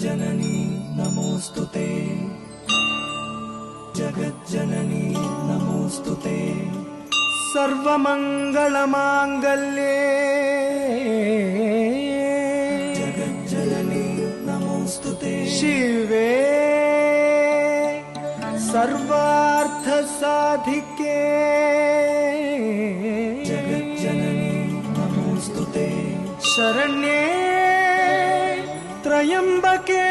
जगज्जननी नमोऽस्तु ते। जगज्जननी नमोऽस्तु ते। सर्वमङ्गलमाङ्गल्ये। जगज्जननी नमोऽस्तु ते। शिवे। सर्वार्थसाधिके। जगज्जननी नमोऽस्तु ते। शरण्ये ಎಂಬಕೆ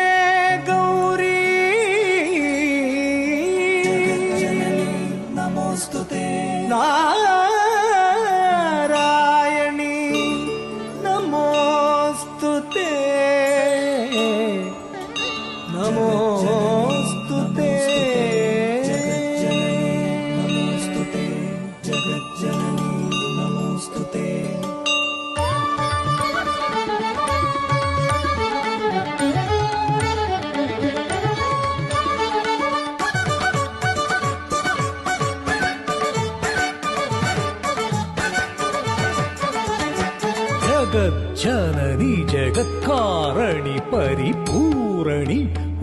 ஜகஜனனி ஜெகத்காரணி பரிபூரணி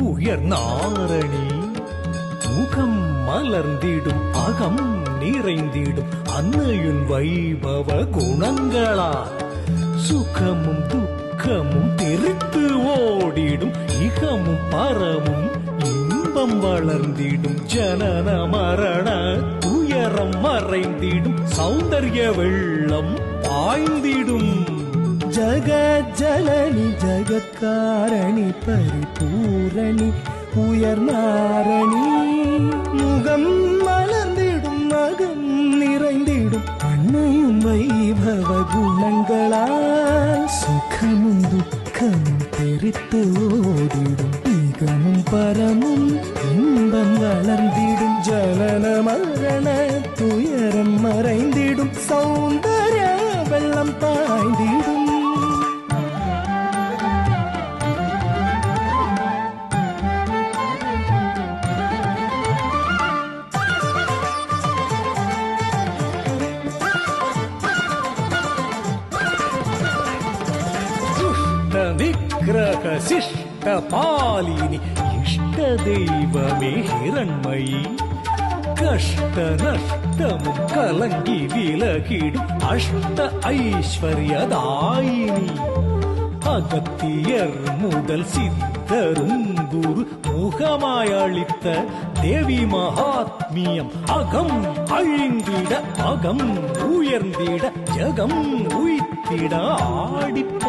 உயர் நாரணி முகம் மலர்ந்திடும் அகம் நிறைந்திடும் அன்னையின் வைபவ குணங்களா? சுகமும் துக்கமும் தெரித்து ஓடிடும் இகமும் பரமும் இன்பம் வளர்ந்திடும் ஜனன மரண துயரம் மறைந்திடும் சௌந்தர்ய வெள்ளம் பாய்ந்திடும் ஜகஜனனி ஜகத்காரணி பரிபூரணி உயர்நாரணி முகம் மலர்ந்திடும் மகம் நிறைந்திடும் அன்னையும் வைபவ குணங்களால் சுகமும் துக்கமும் தெரித்து ஓடிடும் மிகமும் பரமும் இன்பம் வளர்ந்திடும். ஜலன மரண துயரம் மறைந்திடும் சௌந்தர வெள்ளம் பாய்ந்திடும். சிஷ்ட பாலினி இஷ்ட தெய்வமே ஹிரண்மயி கஷ்ட நஷ்டமும் கலங்கி விலகிடு அஷ்ட ஐஸ்வர்யதாயினி அகத்தியர் முதல் சித்தரும் குரு முகமாய் அளித்த தேவி மகாத்மியம் அகம் அழிந்திட அகம் உயர்ந்திட ஜகம் உய்த்திட ஆடிப்ப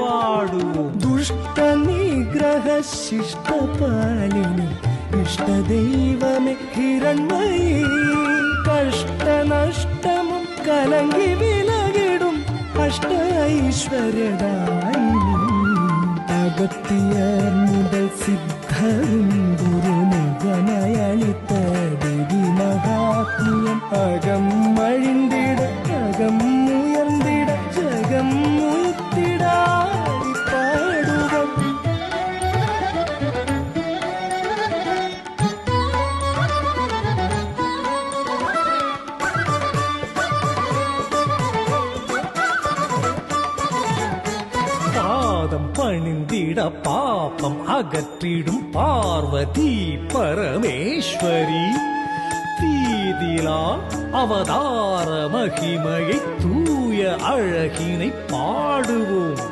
ശിഷ്ടപാലിനി ഇഷ്ടദൈവമേ ഹിരൺമയി കഷ്ടനഷ്ടമും കലങ്കി വിലകിടും അഷ്ട ഐശ്വര്യദായിനി അകത്തിയർ മുതൽ സിദ്ധം ഗുരുമുഖനയളിത്ത ദേവി മഹാത്മിയൻ അകം മഴിന്തിട അകം ഉയർന്നിട ജഗം ഉയർത്തിടാ. பணிந்திட பாபம் அகற்றிடும் பார்வதி பரமேஸ்வரி. தீதிலா அவதார மகிமையை தூய அழகினை பாடுவோம்.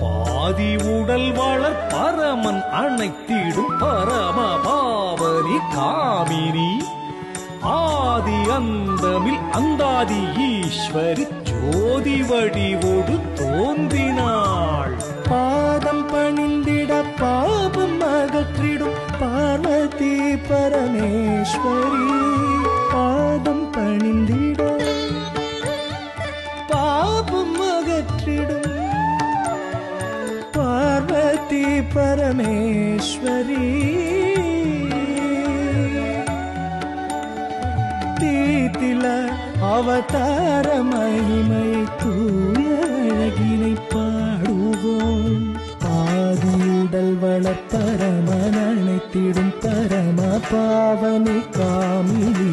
பாதி உடல் வளர் பரமன் அணைத்திடும் பரம பாவனி காமினி. ஆதி அந்தமில் அந்தாதி ஈஸ்வரி ஜோதி வடிவோடு தோன்றினார். பரமேஸ்வரி பாதம் பணிந்திட பாபம் அகற்றிடும். பார்வதி பரமேஸ்வரி தீத்தில அவதார மகிமை தூய அழகினை பாடுவோம். உடல் வள பரமன் அனைத்திடும் பரம பாவனி காமினி.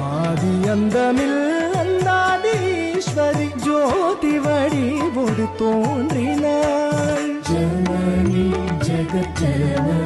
ஆதி அந்தமில் அந்தாதீஸ்வரி ஜோதி வடிவோடு தோன்றினாள் ஜனனி ஜெகஜனனி.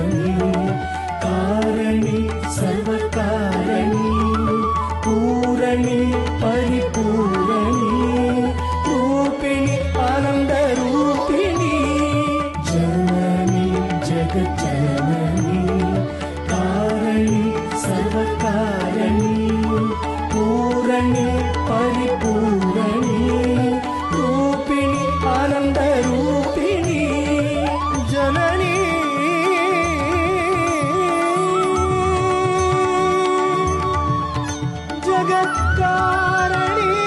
காரணி.